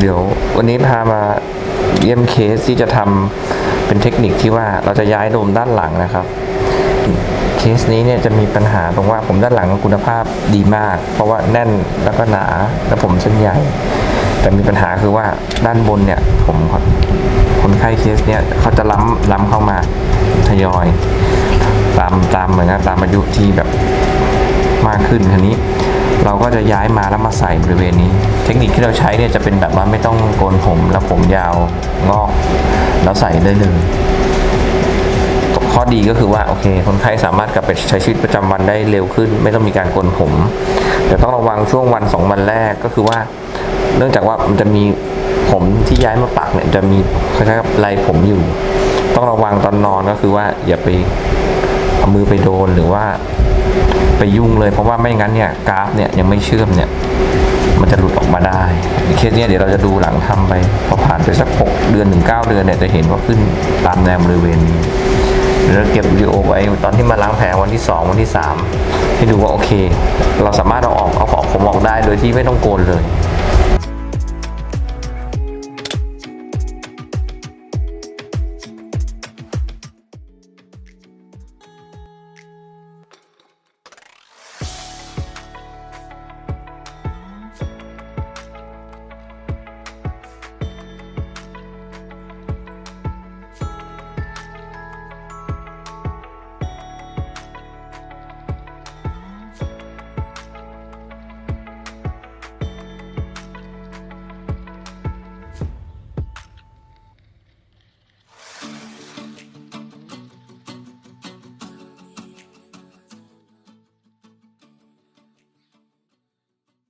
เดี๋ยววันนี้พามาเยี่ยมเคสที่จะทำเป็นเทคนิคที่ว่าเราจะย้ายโดมด้านหลังนะครับ เคสนี้เนี่ยจะมีปัญหาตรงว่าผมด้านหลังคุณภาพดีมาก เพราะว่าแน่นแล้วก็หนาแล้วผมเส้นใหญ่ แต่มีปัญหาคือว่าด้านบนเนี่ยผมคนไข้เคสเนี่ยเขาจะล้ำล้ำเข้ามาทยอย ตามตามเหมือนกับตามอายุที่แบบมากขึ้นทีนี้ เราก็จะย้ายมาแล้วมาใส่บริเวณนี้ เทคนิคที่เราใช้เนี่ยจะเป็นแบบว่าไม่ต้องโกนผมแล้วผมยาวงอก แล้วใส่ได้เลยข้อดีก็คือว่าโอเคคนไข้สามารถกลับไปใช้ชีวิตประจำวันได้เร็วขึ้น ไม่ต้องมีการโกนผม แต่ต้องระวังช่วงวันสองวันแรกก็คือว่า เนื่องจากว่ามันจะมีผมที่ย้ายมาปักเนี่ยจะมีคล้ายๆกับลายผมอยู่ ต้องระวังตอนนอนก็คือว่าอย่าไปเอามือไปโดนหรือว่า ไปยุ่งเลย เพราะว่าไม่งั้นเนี่ยกราฟเนี่ยยังไม่เชื่อมเนี่ยมันจะหลุดออกมาได้เคสเนี้ยเดี๋ยวเราจะดูหลังทำไปพอผ่านไปสักหกเดือนถึงเก้าเดือนเนี่ยจะเห็นว่าขึ้นตามแนวบริเวณนี้เดี๋ยวเราเก็บวิดีโอไว้ตอนที่มาล้างแผลวันที่สองวันที่สามให้ดูว่าโอเค เราสามารถเอาออกเอาของผมออกได้โดยที่ไม่ต้องโกนเลย